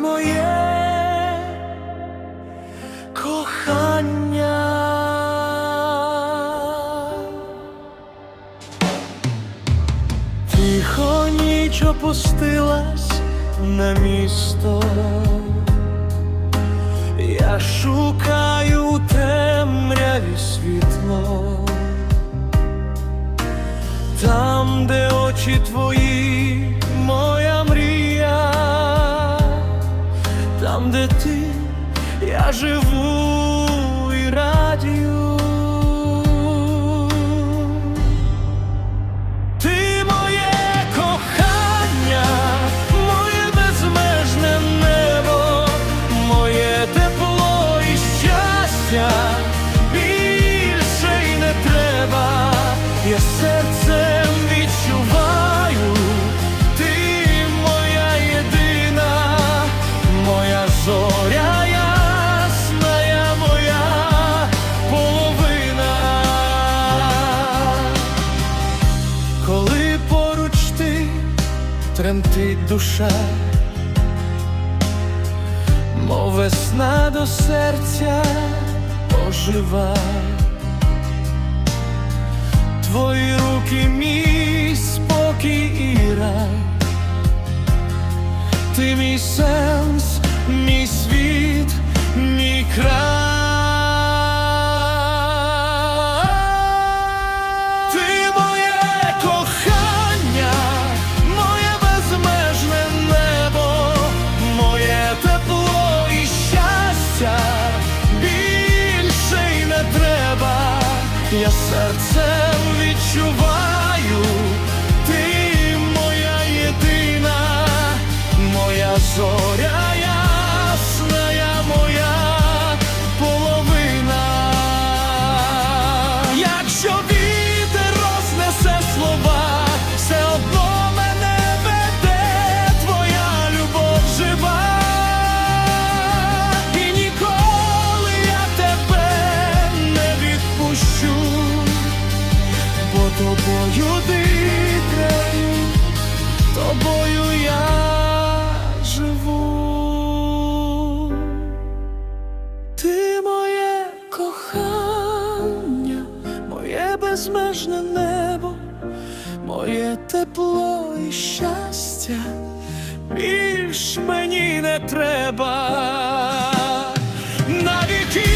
моє кохання. Тихо ніч опустилась на місто. Я шукаю темряві світло, там, де очі твої, де ти, я живу і радію. Тремтить душа, мов весна до серця ожива. Твої руки мій спокій і рай, ти мій сенс, мій світ, мій край. Серцем відчуваю, безмежне небо, моє тепло і щастя, більш мені не треба. Навіки